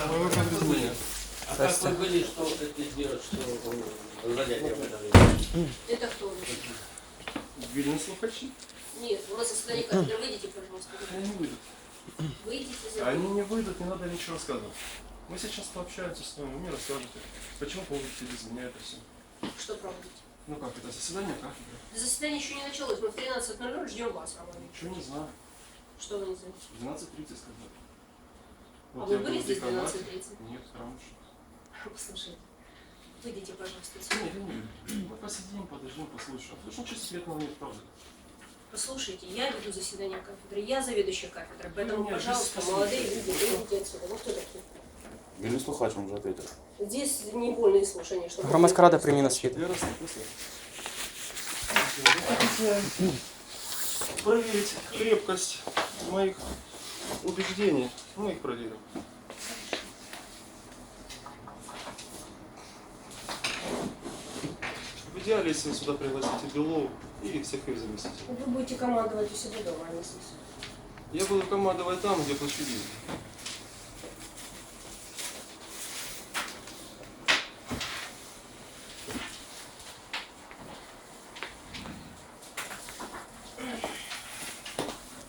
А как вы были, что это сделать, что занятие в это время? Это кто? Видно слухачи. Нет, у нас заседание кафедры. Выйдите, пожалуйста. Они не выйдут. Выйдите за Они не выйдут, не надо ничего рассказывать. Мы сейчас пообщаемся с вами, вы мне расскажете, почему полностью без меня это все. Что проводите? Ну как, это заседание кафедры? Заседание еще не началось. Мы в 13.00 ждем вас, Роман. Ничего не знаю. Что вы не знаете? 12.30 сказали. А вы я были был в здесь в деканате. 12.30? Нет, раньше. Послушайте. Выйдите, пожалуйста. Нет, я не выйду. Мы посидим, подождем, послушаем. Слушай, ничего секретного нет, правда. Послушайте, я веду заседание кафедры, я заведующая кафедрой, поэтому, Нет, пожалуйста, здесь молодые послушайте. люди, выйдите отсюда. Ну кто такие? Вільний слухач вам вже ответив. Здесь не вольные слушания, чтобы... Громадська рада приміна світу. Я раз написал. Вы хотите проверить крепкость моих убеждений? Мы их проверим. В идеале, если вы сюда пригласите Белову и всех их заместителей. Вы будете командовать у себя дома, а не здесь. Я буду командовать там, где плачу деньги.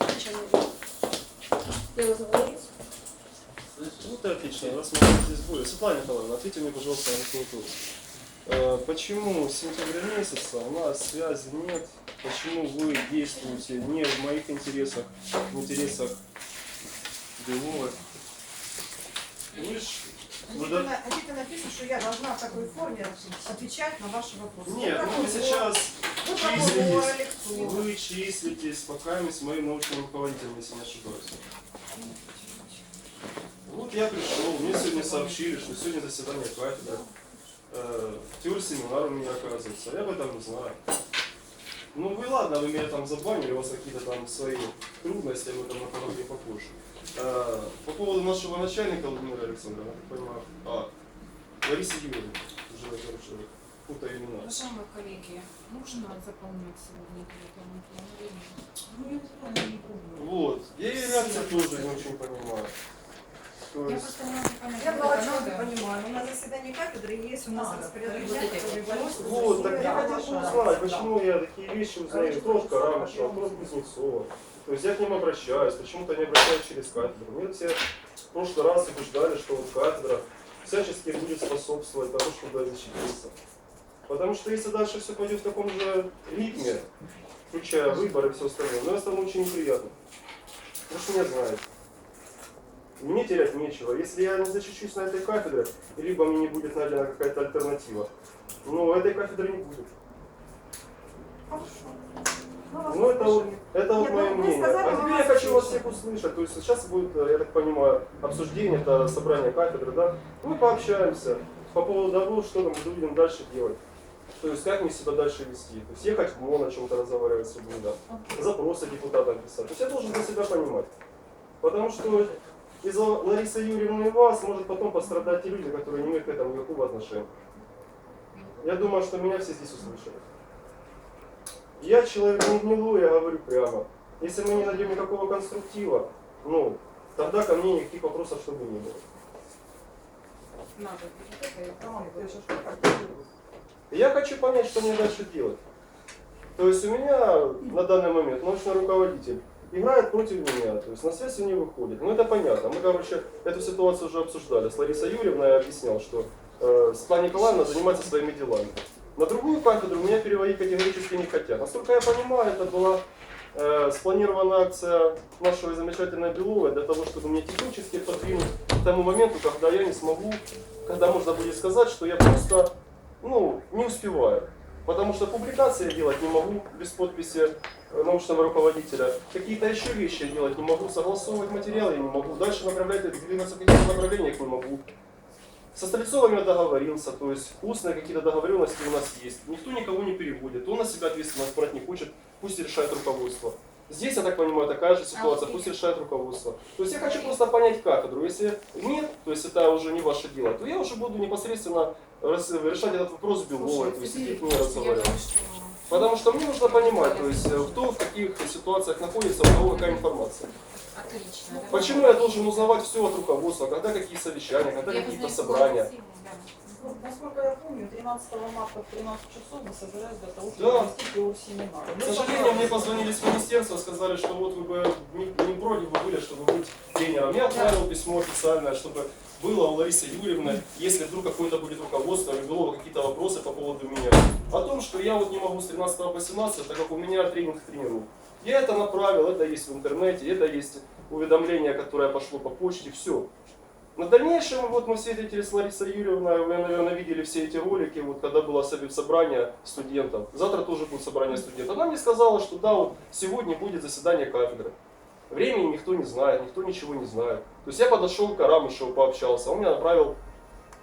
Зачем вы? Я вызову милицию. Вот и отлично, раз мы здесь были. Светлана Николаевна, ответьте мне, пожалуйста, на этот вопрос. Э, Почему с сентября месяца у нас связи нет? Почему вы действуете не в моих интересах, в интересах Беловой? Вы ж- вы да- где-то написано, что я должна в такой форме отвечать на ваши вопросы. Нет, ну вы сейчас Вы числитесь, вы числитесь пока с моим научным руководителем, если не ошибаюсь. Вот я пришел, мне сегодня сообщили, что сегодня заседание кафедры. Э, Теория семинар у меня оказывается, я об этом не знаю. Ну вы ладно, вы меня там забанили, у вас какие-то там свои трудности, об этом поговорим попозже. Э, По поводу нашего начальника Владимира Александровна, я так понимаю, а, Лариса Юрьевна, уже человек, путаю имена. Уважаемые коллеги, нужно заполнять сегодня времени? Ну, я не пробую. Вот, я и реакции тоже не очень понимаю. Я просто Я это надо. понимаю, на заседании кафедры есть у нас распорядок Вот вот, так я хотел бы узнать, почему я такие вещи узнаю Рамыша, от пожалуйста. Кузнецова. То есть я к ним обращаюсь, почему-то не обращаюсь через кафедру. Мне все в прошлый раз убеждали, что вот кафедра всячески будет способствовать тому, чтобы я защитился. Потому что если дальше все пойдет в таком же ритме, включая выборы и все остальное, ну, стану очень неприятно. Потому что меня знают. Мне терять нечего. Если я не защищусь на этой кафедре, либо мне не будет найдена какая-то альтернатива, ну, этой кафедры не будет. Хорошо. Ну, это вот, это вот мое ну, вы мнение. а теперь я хочу вас всех услышать. То есть сейчас будет, э, я так понимаю, обсуждение, это собрание кафедры, да? Мы пообщаемся по поводу того, что мы будем дальше делать. То есть как мне себя дальше вести. То есть ехать в МОН, о чем-то разговаривать с людьми, да? Запросы депутатам писать. То есть я должен для себя понимать. Потому что из-за Ларисы Юрьевны и вас может потом пострадать те люди, которые не имеют к этому никакого отношения. Я думаю, что меня все здесь услышали. Я человек не гнилой, я говорю прямо. Если мы не найдем никакого конструктива, ну, тогда ко мне никаких вопросов, чтобы не было. Я хочу понять, что мне дальше делать. То есть у меня на данный момент научный руководитель играет против меня, то есть на связь не выходит. Ну это понятно. Мы, короче, эту ситуацию уже обсуждали. С Ларисой Юрьевной я объяснял, что э, Светлана Николаевна занимается своими делами. На другую кафедру меня переводить категорически не хотят. Насколько я понимаю, это была э, спланирована акция нашего замечательного Белова для того, чтобы меня технически подвинуть к тому моменту, когда я не смогу, когда можно будет сказать, что я просто ну, не успеваю. Потому что публикации делать не могу без подписи э, научного руководителя. Какие-то еще вещи делать не могу, согласовывать материалы не могу. Дальше направлять, двигаться в каких-то направлениях не могу. Со Стрельцовым я договорился, то есть устные какие-то договоренности у нас есть. Никто никого не переводит. Он на себя ответственность брать не хочет, пусть решает руководство. Здесь, я так понимаю, такая же ситуация, пусть решает руководство. То есть я хочу просто понять кафедру. Если нет, то есть это уже не ваше дело, то я уже буду непосредственно решать этот вопрос с Беловой, то есть сидеть не разговаривать. Потому что мне нужно понимать, то есть э, кто в каких ситуациях находится, у кого какая информация. Отлично. Почему я должен узнавать все от руководства, когда какие совещания, когда какие-то собрания? Ну, Насколько я помню, 13 марта в 13 часов мы собирались для того, Да. чтобы провести семинар. К сожалению, мне позвонили с министерства, сказали, что вот вы бы не, не против бы были, чтобы быть тренером. Я отправил письмо официальное, чтобы было у Ларисы Юрьевны, если вдруг какое-то будет руководство или было бы какие-то вопросы по поводу меня. О том, что я вот не могу с 13 по 17, так как у меня тренинг к тренеру. Я это направил, это есть в интернете, это есть уведомление, которое пошло по почте, все. На дальнейшем, вот мы встретились с Ларисой Юрьевной, вы, наверное, видели все эти ролики, вот когда было собрание студентов. Завтра тоже будет собрание студентов. Она мне сказала, что да, вот сегодня будет заседание кафедры. Времени никто не знает, никто ничего не знает. То есть я подошел к Арамышеву, пообщался, он меня направил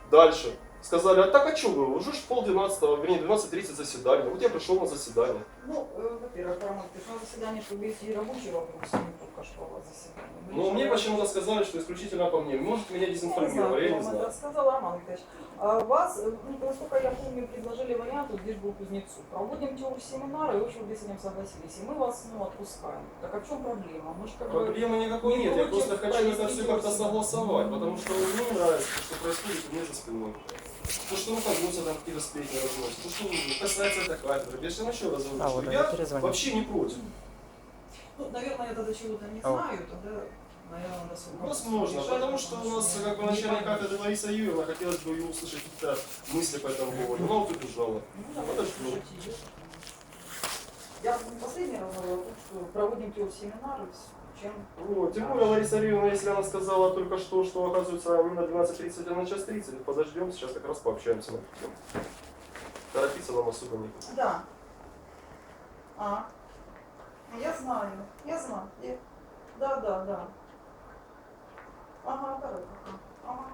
дальше. Сказали, а так а что вы, уже ж пол двенадцатого, вернее, 12.30 заседание. Вот я пришел на заседание. Ну, э, во-первых, Роман, ты на заседание, чтобы вести и рабочий вопрос, а не только что у вас заседание. Вы Но еще мне почему-то сказали, что исключительно по мне. Может, меня дезинформировали, я не знаю. это сказал Роман Викторович. А вас, э, ну, насколько я помню, предложили вариант, вот здесь был Кузнецов. Проводим теорию семинара, и очень вы с этим согласились. И мы вас, ну, отпускаем. Так а в чем проблема? Мы же как бы... Проблемы никакой не нет, я просто хочу это все как-то согласовать, потому что мне не нравится, что происходит у меня за спиной. То, что руководство там какие-то сплетни разносит, то, что касается этой кафедры, я же начал разговаривать, А, вот я перезвонят. вообще не против. Ну, наверное, я тогда чего-то не Ау. знаю, тогда, наверное, надо руководством Возможно, решать, потому что у нас как бы начальник кафедры Лариса Юрьевна, хотелось бы ее услышать какие-то мысли по этому поводу, но вот убежала. Ну, давайте Подожду. слушать её. Я последний раз говорила что проводим семинары, чем Вот, тем более Лариса Юрьевна, если она сказала только что, что оказывается не на 12.30, а на час 30, подождем, сейчас как раз пообщаемся на эту тему. Торопиться нам особо некуда. Да. А. Я знаю. Я знаю. Я- Да, да, да. Ага, давай. Ага. Ага.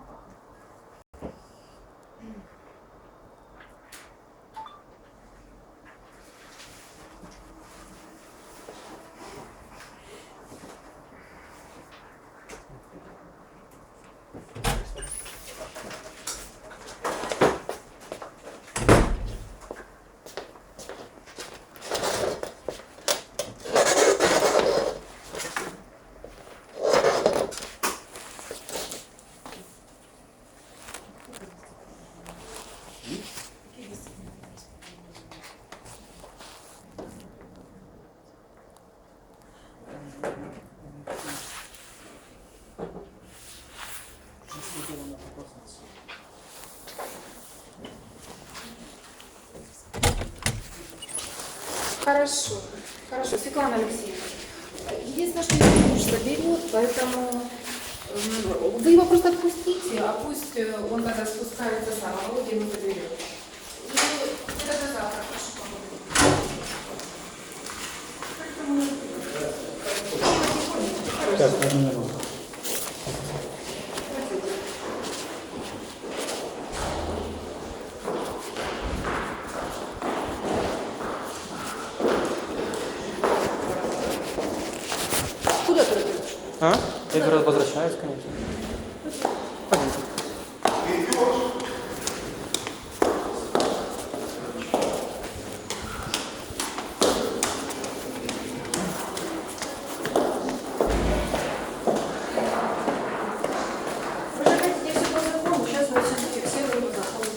Хорошо, хорошо. Светлана Алексеевна, единственное, что его муж заберет, поэтому м, вы его просто отпустите, а пусть э, он тогда спускается сам, а Володя ему заберет. И это до завтра, поблагодарить. Куда ты идешь? А? Я первый раз возвращаюсь, конечно. Пойдемте. Вы же хотите все по закону, сейчас мы все зафиксируем по закону.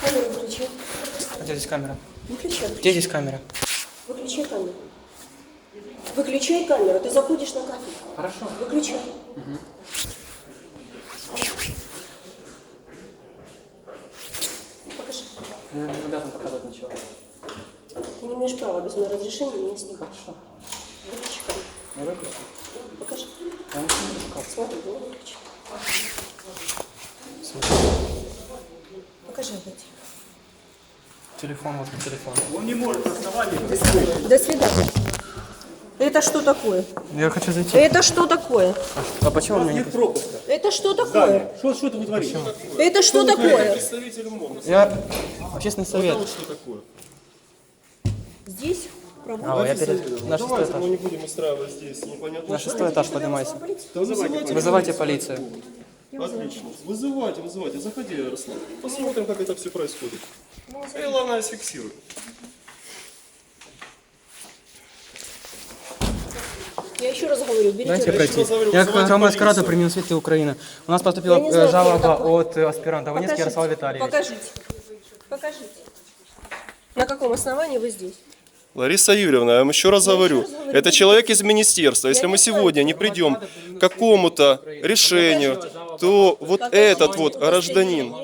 Камеру выключи. Где здесь камера? Выключай. Где здесь камера? Выключай камеру. Выключай камеру, ты заходишь на кафедру. Хорошо. Выключай. Покажи. Я не обязан показывать ничего. Ты не имеешь права без моего разрешения меня снимать. Хорошо. Выключи камеру. Я. Покажи. Я не. Смотри, ну выключи. Покажи опять. Телефон, вот телефон. До свидания. Это что такое? Я хочу зайти. Это что такое? А почему мне не пустят? Это что такое? Что, что это вы творите? Это что такое? Представитель МОН. Я общественный совет. Вот что такое. Здесь А, я перед... На шестой Давайте мы этаж. не будем устраивать здесь непонятно На шестой этаж поднимайся. Вызывайте Вызывайте полицию. Отлично. Вызывайте, вызывайте. Заходи, Ярослав. Посмотрим, как это все происходит. И главное, сфиксируй. Я еще раз говорю, берите Дайте пройти. Я как громадская рада при Минсвете Украины. У нас поступила Я не э, знаю, жалоба от э, аспиранта Ванецкий Покажите. Ярослав Витальевич. Покажите. Покажите. На каком основании вы здесь? Лариса Юрьевна, я вам еще раз говорю, это вы- человек из министерства. Если мы сегодня не придем к какому-то решению, то вот этот вот гражданин.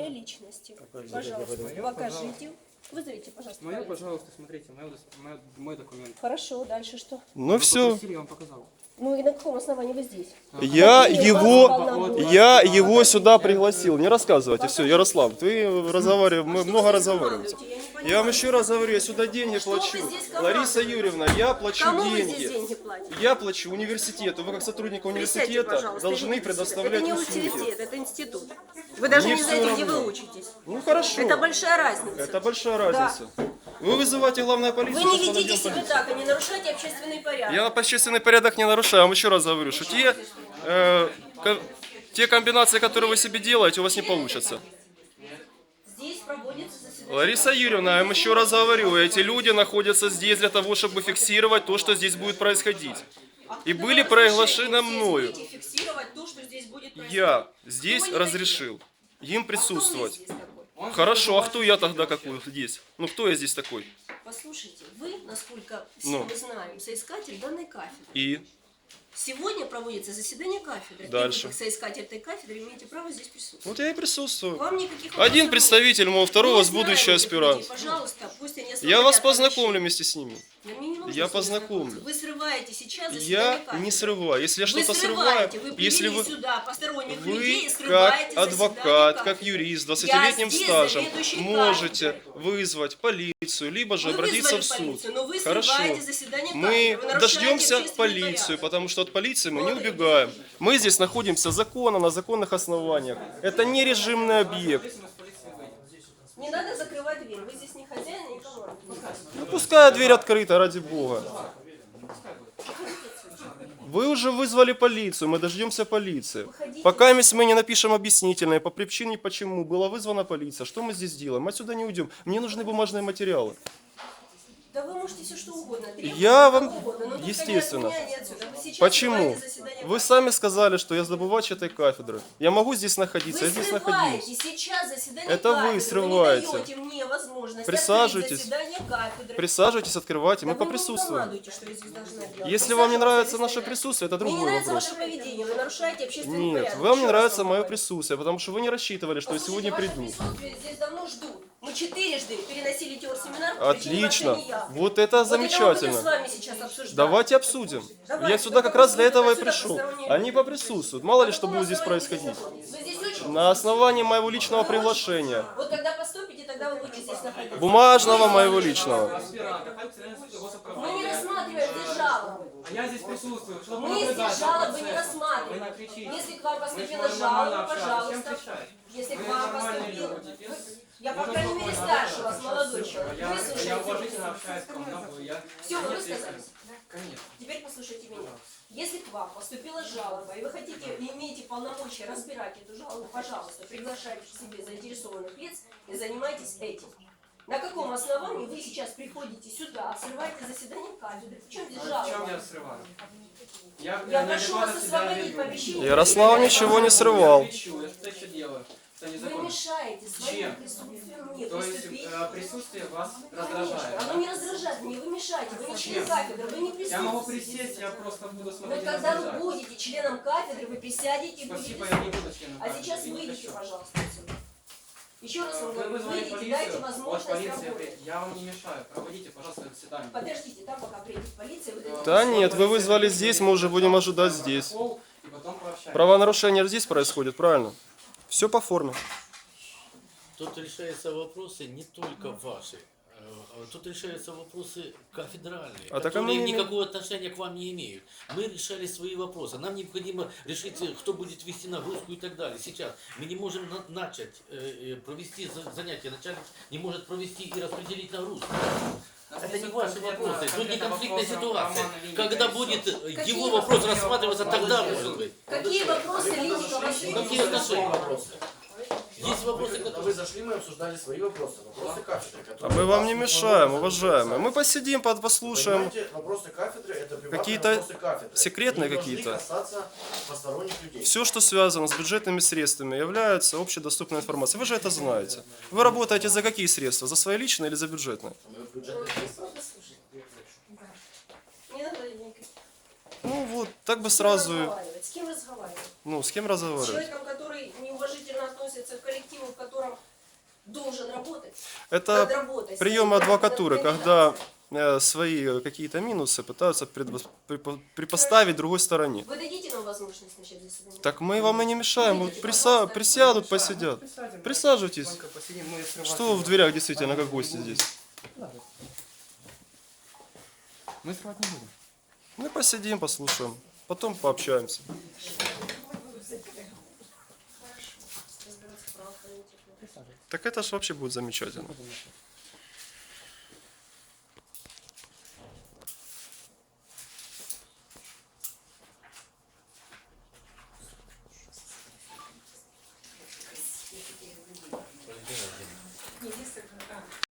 Пожалуйста, покажите. Вызовите, пожалуйста. Мое, пожалуйста, смотрите, мой, мой, документ. Хорошо, дальше что? ну все, я вам показал. Ну и на каком основании вы здесь? я его, я его сюда пригласил. Не рассказывайте, все, Ярослав, ты разговариваешь, мы много разговариваете. Я вам еще раз говорю, я сюда деньги плачу. Лариса Юрьевна, я плачу Кому вы здесь деньги. деньги платите? Я плачу университету. Вы как сотрудник Присядьте, университета пожалуйста, должны идите сюда. предоставлять Это не услуги. университет, это институт. Вы даже Мне не всё знаете, где равно. вы учитесь. Ну хорошо. Это большая разница. Это большая разница. Вы вызываете главную Вы полицию, не сейчас ведите подойдем себя полицию. так, и не нарушайте общественный порядок. Я общественный порядок не нарушаю, вам еще раз говорю, что те, э, ко- те комбинации, которые вы себе делаете, у вас не получатся. Здесь проводится заседание. Лариса Юрьевна, я вам еще раз говорю, эти люди находятся здесь для того, чтобы фиксировать то, что здесь будет происходить. И были вы приглашены разрешение мною. здесь будете фиксировать то, что здесь будет происходить? Я здесь разрешил им А вы присутствовать. Хорошо, а кто я тогда какой здесь? Ну кто я здесь такой? Послушайте, вы, насколько Ну. мы знаем, соискатель данной кафедры. И Сегодня проводится заседание кафедры. Дальше. И вы, как соискатель этой кафедры, имеете право здесь присутствовать. вот я и присутствую. Вам никаких Один вопросов представитель, мол, нет. второго Мы с будущий аспирант. Пожалуйста, пусть они Я вас познакомлю вместе с ними. Не нужно Я познакомлю. Вы срываете сейчас заседание Я не срываю. Если я что-то срываю, вы если вы, сюда посторонних людей и вы срываете как адвокат, как юрист с 20-летним здесь стажем можете кафедрой. вызвать полицию, либо же Вы обратиться в суд. полицию, но вы Хорошо. заседание Мы дождемся полицию, порядок. потому что от полиции мы не Вот и убегаем. Мы здесь находимся законно, на законных основаниях. Это не режимный объект. Не надо закрывать дверь, вы здесь не хозяин, не. Ну, пускай дверь открыта, ради бога. Вы уже вызвали полицию, мы дождемся полиции. Пока мы не напишем объяснительное по причине, почему была вызвана полиция, что мы здесь делаем? Мы отсюда не уйдем. Мне нужны бумажные материалы. Да вы можете все что угодно требовать, Я вам- угодно, но естественно. Вы Почему? Вы сами сказали, что я сдобывач этой кафедры. Я могу здесь находиться, Вы я здесь нахожусь. сейчас заседание Это вы кафедры, срываете. Вы не даете мне возможность Присаживайтесь. кафедры. Присаживайтесь, открывайте, мы Да вы мне поприсутствуем. не. Если вам не нравится наше присутствие, это Мне не другой вопрос. ваше поведение, вы нарушаете общественный Нет, порядок. вам не нравится мое присутствие, потому что вы не рассчитывали, что я сегодня приду. здесь давно ждут. Мы четырежды переносили теорсеминар, Отлично. вообще не я. Вот это Вот это мы будем с замечательно. вами сейчас обсуждать. Давайте обсудим. Давайте, Я сюда как раз для этого и пришел. Они поприсутствуют. Мало ли что будет здесь происходить. здесь На основании моего личного приглашения. Вот когда поступите, тогда вы будете здесь находиться. Бумажного моего личного. Мы не рассматриваем здесь жалобы. А я здесь присутствую, чтобы Мы здесь жалобы не рассматриваем. Если к вам поступила жалоба, пожалуйста. Если к вам поступила... Вы- Я, по крайней мере, старше вас, молодой человек. Я, я Выслушайте. уважительно общаюсь я... Все, вы высказались. Конечно. Теперь послушайте меня. Если к вам поступила жалоба, и вы хотите и имеете полномочия разбирать эту жалобу, пожалуйста, приглашайте к себе заинтересованных лиц и занимайтесь этим. На каком основании вы сейчас приходите сюда, срываете заседание кафедры? В чем здесь В чем жалоба? я срываю? Я, Я прошу вас освободить помещение. Ярослав ничего не срывал. Я кричу, я что еще делаю? Это Вы незаконно. мешаете своим Чем? присутствием мне То есть приступить. э, присутствие вас Конечно, раздражает. оно да? не раздражает меня, вы мешаете, вы не член Чем? кафедры, вы не присутствуете. Я могу присесть, я просто буду Но смотреть и когда вы будете членом кафедры, вы присядете и будете Спасибо, я не буду членом А кафедры, сейчас я не выйдите, хочу. пожалуйста, отсюда. Еще раз вам Вы говорю, вызвали выйдите, полицию, дайте вот возможность полиция, работать. при- я вам не мешаю, проводите, пожалуйста, заседание. Подождите, да, пока приедет полиция, вы дадите Да нет, вы вызвали здесь, мы уже будем ожидать здесь. И потом пообщаемся. Правонарушение здесь происходит, правильно? Все по форме. Тут решаются вопросы не только ваши. Э, Тут решаются вопросы кафедральные, А так а которые мы не имеем- никакого отношения к вам не имеют. Мы решали свои вопросы. Нам необходимо решить, э, кто будет вести нагрузку и так далее. Сейчас мы не можем на- начать э, провести за- занятия. Начальник не может провести и распределить нагрузку. Это не ваши вопросы, тут не конфликтная ситуация. Когда будет Какие его вопрос рассматриваться, тогда может быть. Какие вопросы Какие отношения? вопросы? Есть вопросы, Когда которые... вы зашли, мы обсуждали свои вопросы, вопросы кафедры. А которые мы вам не мешаем, уважаемые. Мы посидим, под- послушаем. Понимаете, вопросы кафедры это приватные Какие-то вопросы кафедры. секретные Они должны какие-то. касаться посторонних людей. Все, что связано с бюджетными средствами, является общедоступной информацией. Вы же это знаете. Вы работаете за какие средства? За свои личные или за бюджетные? Мы в бюджетных средствах. Не надо никаких. Ну вот, так бы С кем сразу, разговаривать? С кем разговаривать? ну, с кем С разговаривать? человеком, который неуважительно относится к коллективу, в котором должен работать. Это Над- адвокатуры, когда э, свои какие-то минусы пытаются припоставить другой стороне. Вы дадите нам возможность начать заседание? Так мы вам и не мешаем. Вот приса- присядут, посидят. Присаживайтесь. Что в дверях действительно как гости здесь? Мы скрывать не будем. Мы посидим, послушаем. Потом пообщаемся. Так это ж вообще будет замечательно.